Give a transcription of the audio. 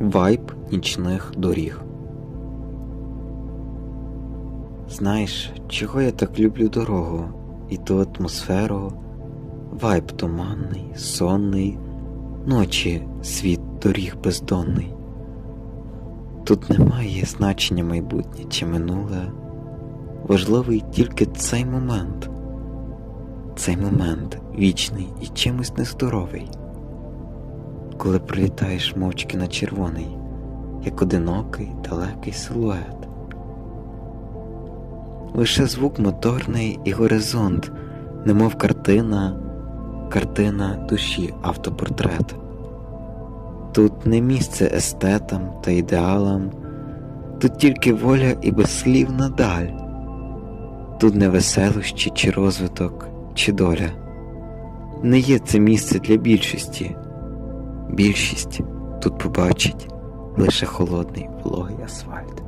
Вайб нічних доріг. Знаєш, чого я так люблю дорогу і ту атмосферу, вайб туманний, сонний, ночі світ доріг бездонний. Тут немає значення майбутнє чи минуле, важливий тільки цей момент, цей момент вічний і чимось нездоровий, коли прилітаєш мовчки на червоний, як одинокий далекий силует. Лише звук моторний і горизонт, немов картина, картина душі автопортрет. Тут не місце естетам та ідеалам, тут тільки воля і безслівна даль, тут не веселощі чи розвиток, чи доля. Не є це місце для більшості. Більшість тут побачить лише холодний вологий асфальт.